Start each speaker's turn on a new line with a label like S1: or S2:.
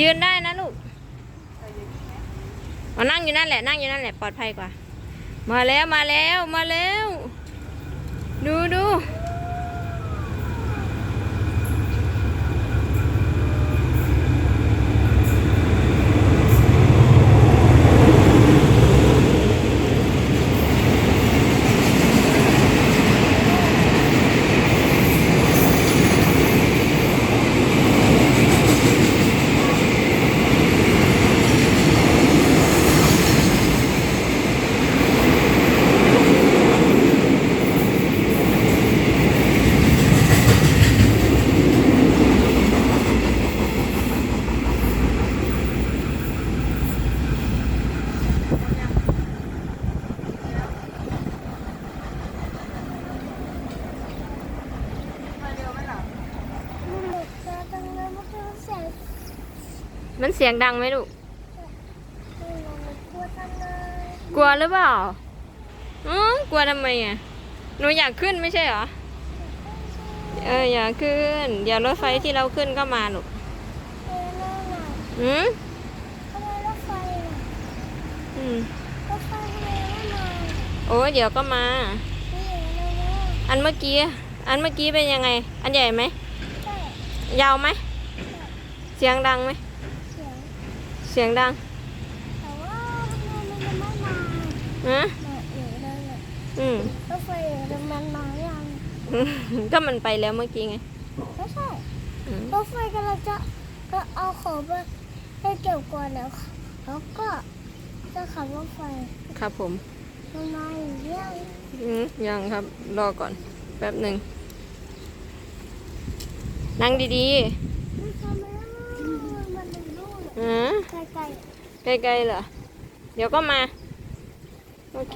S1: ยืนได้นะลูกเอานั่งอยู่นั่นแหละนั่งอยู่นั่นแหละปลอดภัยกว่า มาแล้วมาแล้วมาแล้ว ดูดู มันเสียงดังไหมลูก กลัวหรือเปล่าอือกลัวทำไมอะ หนูอยากขึ้นไม่ใช่เหรอ เอออยากขึ้น เดี๋ยวรถไฟที่เราขึ้นก็มาลูกอืมอืมโอ้ยเดี๋ยวก็มา อันเมื่อกี้ อันเมื่อกี้เป็นยังไง อันใหญ่ไหม ยาวไหม เสียงดังไหม เสียงดังฮะอืม
S2: รถไฟมันมายัง
S1: ก็มันไปแล้วเมื่อกี้ไง
S2: ไม่ใช่
S1: อืม
S2: รถไฟกำลังจะก็เอาของไปให้เก็บก่อนแล้วแล้วก็จะขับรถไฟ
S1: ครับผม
S2: มันมาอย่างเดียว
S1: อืมยังครับรอก่อนแป๊บหนึ่งนั่งดี
S2: มันทำแล้วมันเป็นรูป
S1: ๆอ่า
S2: ไกล
S1: ใกล้ๆเหรอ เดี๋ยวก็มา โอเค